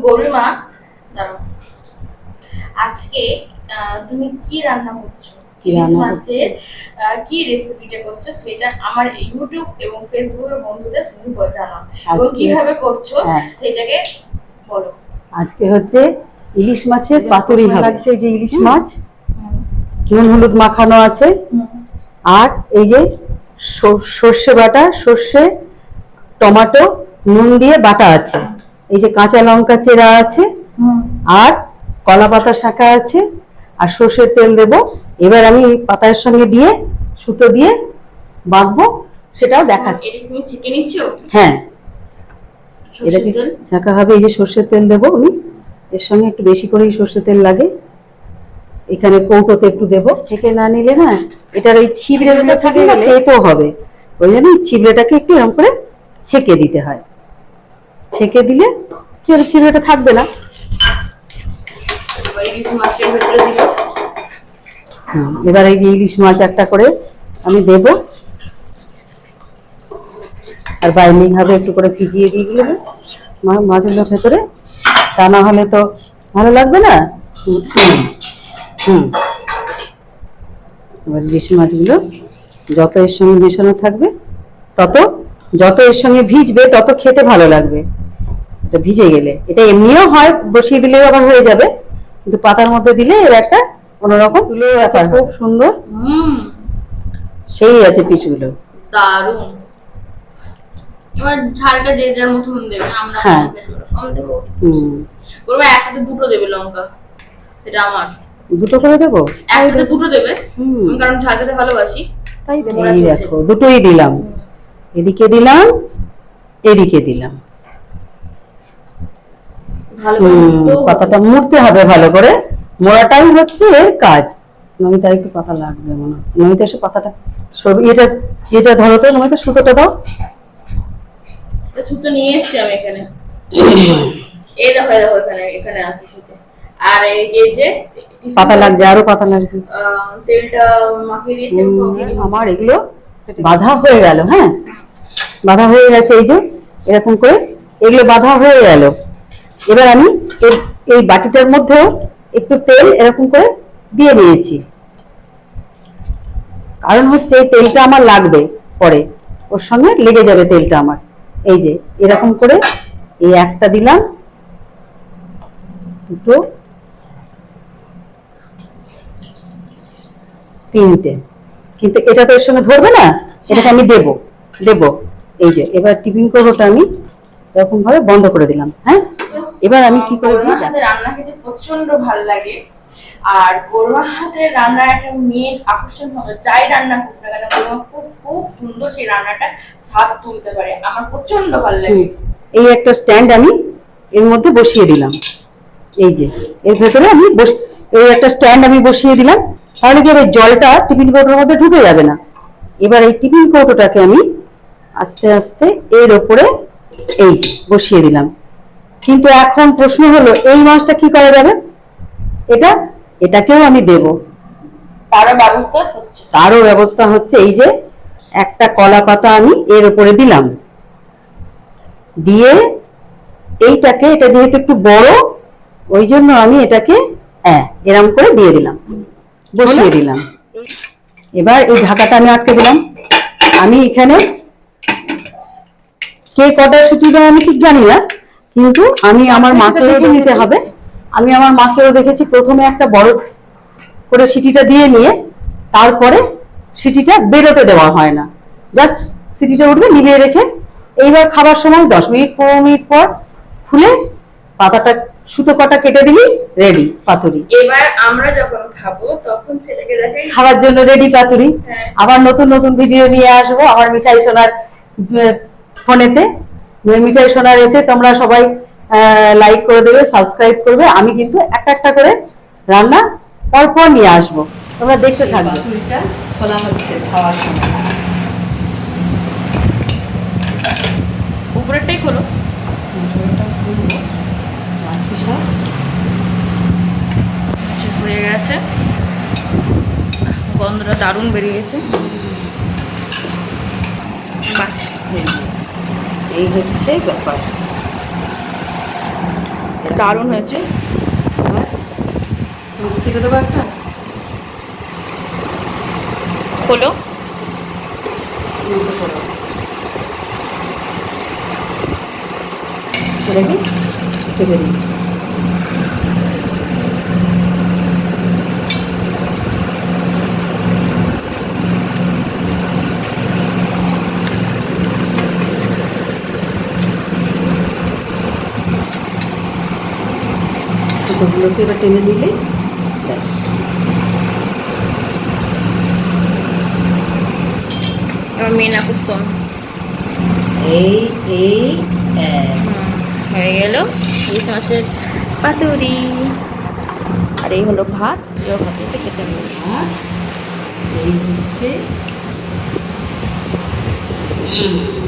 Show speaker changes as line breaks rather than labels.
গরিমা দাঁড়াও। আজকে তুমি কি রান্না করছ?
কি
ইলিশ
রান্না
মাছের কি রেসিপিটা করছ সেটা আমার ইউটিউব এবং ফেসবুকের বন্ধুদের তুমি জানাও। এবং কীভাবে করছ
হ্যাঁ।
সেটাকে বলো।
আজকে হচ্ছে ইলিশ মাছের পাতুরি লাগছে যে ইলিশ মাছ। নুন হলুদ মাখানো আছে। আর এই যে সর- সর্ষে বাটা সর্ষে টমেটো নুন দিয়ে বাটা আছে। এই যে কাঁচা লঙ্কা চেরা আছে আর কলা পাতা শাখা আছে আর সর্ষের তেল দেব। এবার আমি পাতার সঙ্গে দিয়ে সুতো দিয়ে বাঁধবো সেটাও দেখাচ্ছি। হ্যাঁ। এটাকে? হবে এই যে সর্ষের তেল দেবো আমি। এর সঙ্গে একটু বেশি করেই সর্ষের তেল লাগে। এখানে কৌটোতে একটু দেবো। ছেঁকে না নিলে না এটার ওই ছিবড়েগুলো থাকে না তেতো হবে। ওই জন্য ছিবড়েটাকে একটু এরকম করে ছেঁকে দিতে হয়। ছেঁকে দিলে কি হবে ছিবড়েটা থাকবে না?
এবার
এই যে ইলিশ মাছ একটা করে আমি দেব। আর বাইন্ডিং হবে একটু করে ভিজিয়ে দিয়ে দিলে মা- মাছগুলো ভেতরে। তা না হলে তো ভালো লাগবে না? হুম। এবার ইলিশ মাছগুলো যত এর সঙ্গে মেশানো থাকবে তত যত এর সঙ্গে ভিজবে তত খেতে ভালো লাগবে। এটা ভিজে গেলে। এটা এমনিও হয় বসিয়ে দিলেও আবার হয়ে যাবে কিন্তু পাতার মধ্যে দিলে এর একটা অন্যরকম তুলে আছে খুব সুন্দর।
হুম।
সেই আছে পিসগুলো
দারুণ এবার ঝালটা যে যার মতন দেবে আমরা
হ্যাঁ।
দেবো,
হুম।
এক হাতে দুটো দেবে লঙ্কা সেটা আমার।
দুটো করে দেবো?
এক হাতে দুটো দেবে কারণ ঝাল খেতে ভালোবাসি।
তাই। দেখো দুটোই দিলাম। এদিকে দিলাম এদিকে দিলাম। পাতাটা মুড়তে হবে ভালো করে। মোড়াটাই হচ্ছে এর কাজ। নমিতা একটু পাতা লাগবে মনে হচ্ছে। নমিতা এসে পাতাটা সব- এটা এটা ধরো তো নমিতা সুতোটা দাও।
সুতো নিয়ে এসছি আমি এখানে। এই দেখো এই দেখো এখানে এখানে আছে সুতো। আর এই যে যে
পাতা লাগবে আরও পাতা লাগবে।
তেলটা মাখিয়ে দিয়েছে
আমার এগুলো বাধা হয়ে গেল হ্যাঁ? বাধা হয়ে গেছে এই যে এরকম করে। এগুলো বাধা হয়ে গেল। এবার আমি এই- বাটিটার মধ্যেও একটু তেল এরকম করে দিয়ে নিয়েছি কারণ হচ্ছে এই তেলটা আমার লাগবে পরে। ওর সঙ্গে লেগে যাবে তেলটা আমার। এই যে, এরকম করে এই একটা দিলাম। দুটো, তিনটে। কিন্তু এটা তো এর সঙ্গে ধরবে না? এটাকে আমি দেব দেব। এই যে, এবার টিফিন করবোটা আমি এরকম ভাবে বন্ধ করে দিলাম হ্যাঁ? এবার আমি কি করে
রান্না খেতে প্রচণ্ড ভালো লাগে। আর গরুমার হাতে রান্নার একটা মেন আকর্ষণ হবে যাই রান্না করুক না কেন গরুমা খুব খুব সুন্দর সেই রান্নাটা স্বাদ তুলতে পারে। আমার প্রচণ্ড ভালো লাগে।
এই একটা স্ট্যান্ড আমি এর মধ্যে বসিয়ে দিলাম। এই যে এর ভেতরে আমি এই একটা স্ট্যান্ড আমি বসিয়ে দিলাম। তাহলে কি জলটা টিফিন কৌটোর মধ্যে ঢুকে যাবে না। এবার এই টিফিন কৌটোটাকে আমি আস্তে আস্তে এর ওপরে এই যে বসিয়ে দিলাম। কিন্তু এখন প্রশ্ন হলো এই মাছটা কি করা যাবে? এটা? এটাকেও আমি দেব।
তারও ব্যবস্থা হচ্ছে।
তারও ব্যবস্থা হচ্ছে এই যে একটা কলা পাতা আমি এর উপরে দিলাম। দিয়ে এইটাকে এটা যেহেতু একটু বড় ওই জন্য আমি এটাকে হ্যাঁ এরম করে দিয়ে দিলাম। বসিয়ে দিলাম। এবার এই ঢাকাটা আমি আটকে দিলাম। আমি এখানে কে কটা সুটি দেয় আমি ঠিক জানি না। কিন্তু আমি আমার মাকে দেখে নিতে হবে আমি আমার মাকেও দেখেছি প্রথমে একটা বড় করে সিটিটা দিয়ে নিয়ে তারপরে সিটিটা বেরোতে দেওয়া হয় না। জাস্ট সিটিটা উঠবে নিভিয়ে রেখে এইবার খাবার সময় দশ মিনিট পনেরো মিনিট পর খুলে পাতাটা সুতো কটা কেটে দিলি রেডি পাতুরি।
এবার আমরা যখন খাব তখন ছেলেকে দেখাই।
খাওয়ার জন্য রেডি পাতুরি।
হ্যাঁ।
আবার নতুন নতুন ভিডিও নিয়ে আসব আমার মিঠাই সোনার ফোনেতে। মিঠাই সোনার এতে তোমরা সবাই লাইক করে দেবে সাবস্ক্রাইব করবে। আমি কিন্তু একটা একটা করে রান্না পরপর নিয়ে আসব। তোমরা দেখতে থাকবে।
খোলা হচ্ছে খাওয়ার সময়।
উপরেরটাই খোলো।
বাকি সব?
আচ্ছা, হয়ে গেছে। গন্ধটা দারুণ বেরিয়েছে। বাহ
এই হচ্ছে ব্যাপার।
দারুণ হয়েছে।
খেতে কেটে দেবো একটা?
খোলো।
করো
এটাকে কেটে দিই। সুতোগুলোকে এবার টেনে দিলে ব্যাস
এবার মেন আকর্ষণ
এই এই এক।
হয়ে গেল ইলিশ মাছের পাতুরি আর এই হলো ভাত এবার ভাতটা খেতে হবে
আর এই হচ্ছে
হুম।